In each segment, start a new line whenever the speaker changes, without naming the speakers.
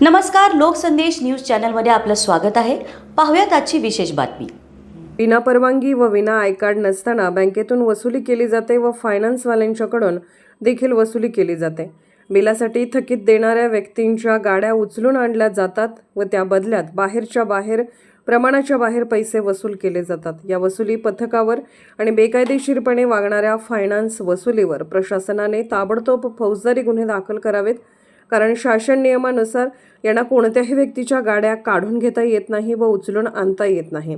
नमस्कार लोकसंदेश न्यूज चॅनलमध्ये आपलं स्वागत आहे. पाहूयात आजची विशेष बातमी.
विना परवानगी व विना आय कार्ड नसताना बँकेतून वसुली केली जाते व फायनान्सवाल्यांच्याकडून देखील वसुली केली जाते. बिलासाठी थकीत देणाऱ्या व्यक्तींच्या गाड्या उचलून आणल्या जातात व त्या बदल्यात बाहेरच्या बाहेर प्रमाणाच्या बाहेर पैसे वसूल केले जातात. या वसुली पथकावर आणि बेकायदेशीरपणे वागणाऱ्या फायनान्स वसुलीवर प्रशासनाने ताबडतोब फौजदारी गुन्हे दाखल करावेत. कारण शासन नियमानुसार यांना कोणत्याही व्यक्तीच्या गाड्या काढून घेता येत नाही व उचलून आणता येत नाही.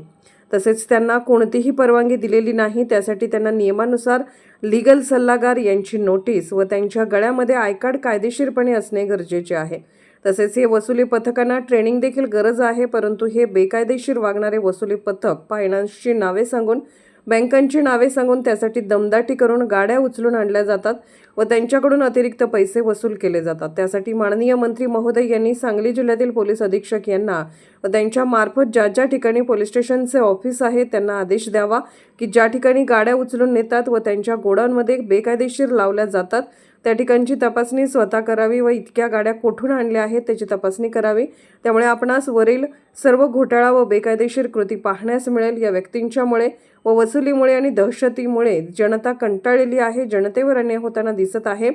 तसेच त्यांना कोणतीही परवानगी दिलेली नाही त्यासाठी त्यांना नियमानुसार लीगल सल्लागार यांची नोटीस व त्यांच्या गळ्यामध्ये आयकार्ड कायदेशीरपणे असणे गरजेचे आहे. तसेच हे वसुली पथकांना ट्रेनिंग देखील गरज आहे परंतु हे बेकायदेशीर वागणारे वसुली पथक फायनान्सची नावे सांगून बँकांची नावे सांगून त्यासाठी दमदाटी करून गाड्या उचलून आणल्या जातात. व त्यांच्याकडून अतिरिक्त पैसे वसूल केले जातात. त्यासाठी माननीय मंत्री महोदय यांनी सांगली जिल्ह्यातील पोलीस अधीक्षक यांना व त्यांच्या मार्फत ज्या ज्या ठिकाणी पोलीस स्टेशनचे ऑफिस आहे त्यांना आदेश द्यावा की ज्या ठिकाणी गाड्या उचलून नेतात व त्यांच्या गोडाऊनमध्ये बेकायदेशीर लावल्या जातात त्या ठिकाणची तपासणी स्वतः करावी व इतक्या गाड्या कोठून आणल्या आहेत त्याची तपासणी करावी. त्यामुळे आपणास वरील सर्व घोटाळा व बेकायदेशीर कृती पाहण्यास मिळेल. या व्यक्तींच्यामुळे व वसुलीमुळे आणि दहशतीमुळे जनता कंटाळलेली आहे. जनतेवर अन्याय होताना दिसत आहे.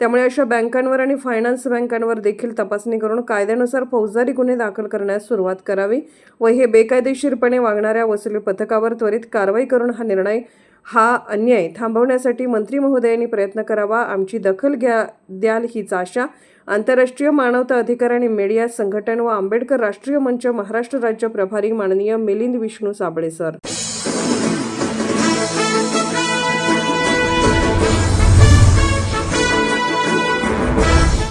त्यामुळे अशा बँकांवर आणि फायनान्स बँकांवर देखील तपासणी करून कायद्यानुसार फौजदारी गुन्हे दाखल करण्यास सुरुवात करावी व हे बेकायदेशीरपणे वागणाऱ्या वसुली पथकावर त्वरित कारवाई करून हा निर्णय हा अन्याय थांबवण्यासाठी मंत्री महोदयांनी प्रयत्न करावा आमची दखल घ्या द्याल हीच आशा. आंतरराष्ट्रीय मानवता अधिकार आणि मीडिया संघटन व आंबेडकर राष्ट्रीय मंच महाराष्ट्र राज्य प्रभारी माननीय मिलिंद विष्णू साबळे सर.